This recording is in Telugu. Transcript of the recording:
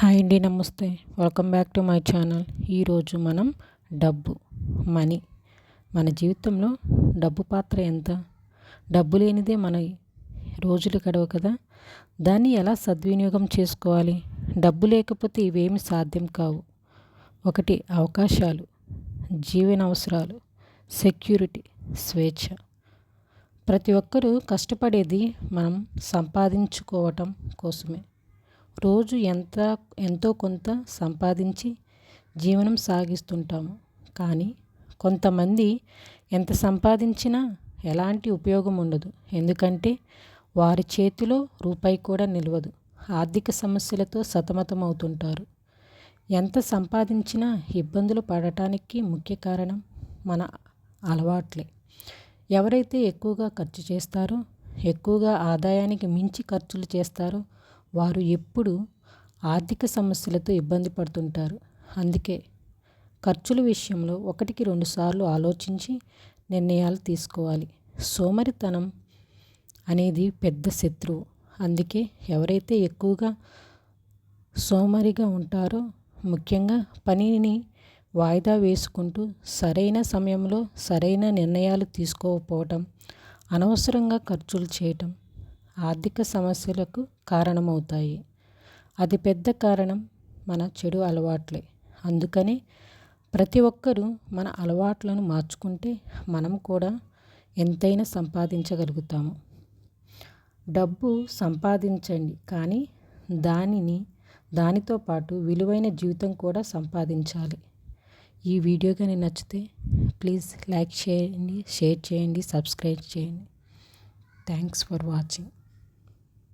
హాయ్ అండి నమస్తే. Welcome back to my channel ఈరోజు మనం డబ్బు మనీ మన జీవితంలో డబ్బు పాత్ర ఎంత? డబ్బు లేనిదే మన రోజులు గడవ కదా? దాన్ని ఎలా సద్వినియోగం చేసుకోవాలి? డబ్బు లేకపోతే ఇవేమి సాధ్యం కావు. ఒకటి అవకాశాలు జీవన అవసరాలు సెక్యూరిటీ స్వేచ్ఛ. ప్రతి ఒక్కరూ కష్టపడేది మనం సంపాదించుకోవటం కోసమే. రోజు ఎంత ఎంతో కొంత సంపాదించి జీవనం సాగిస్తుంటాము. కానీ కొంతమంది ఎంత సంపాదించినా ఎలాంటి ఉపయోగం ఉండదు. ఎందుకంటే వారి చేతిలో రూపాయి కూడా నిలవదు. ఆర్థిక సమస్యలతో సతమతం అవుతుంటారు ఎంత సంపాదించినా ఇబ్బందులు పడటానికి ముఖ్య కారణం మన అలవాట్లే. ఎవరైతే ఎక్కువగా ఖర్చు చేస్తారో ఎక్కువగా ఆదాయానికి మించి ఖర్చులు చేస్తారో వారు ఎప్పుడు ఆర్థిక సమస్యలతో ఇబ్బంది పడుతుంటారు. అందుకే ఖర్చుల విషయంలో ఒకటికి రెండుసార్లు ఆలోచించి నిర్ణయాలు తీసుకోవాలి. సోమరితనం అనేది పెద్ద శత్రువు. అందుకే ఎవరైతే ఎక్కువగా సోమరిగా ఉంటారో ముఖ్యంగా పనిని వాయిదా వేసుకుంటూ సరైన సమయంలో సరైన నిర్ణయాలు తీసుకోకపోవటం అనవసరంగా ఖర్చులు చేయటం ఆర్థిక సమస్యలకు కారణమవుతాయి. అది పెద్ద కారణం మన చెడు అలవాట్లే. అందుకని ప్రతి ఒక్కరూ మన అలవాట్లను మార్చుకుంటే మనం కూడా ఎంతైనా సంపాదించగలుగుతాము. డబ్బు సంపాదించండి కానీ దానిని దానితో పాటు విలువైన జీవితం కూడా సంపాదించాలి. ఈ వీడియో కానీ నచ్చితే ప్లీజ్ లైక్ చేయండి షేర్ చేయండి సబ్స్క్రైబ్ చేయండి. Thanks for watching.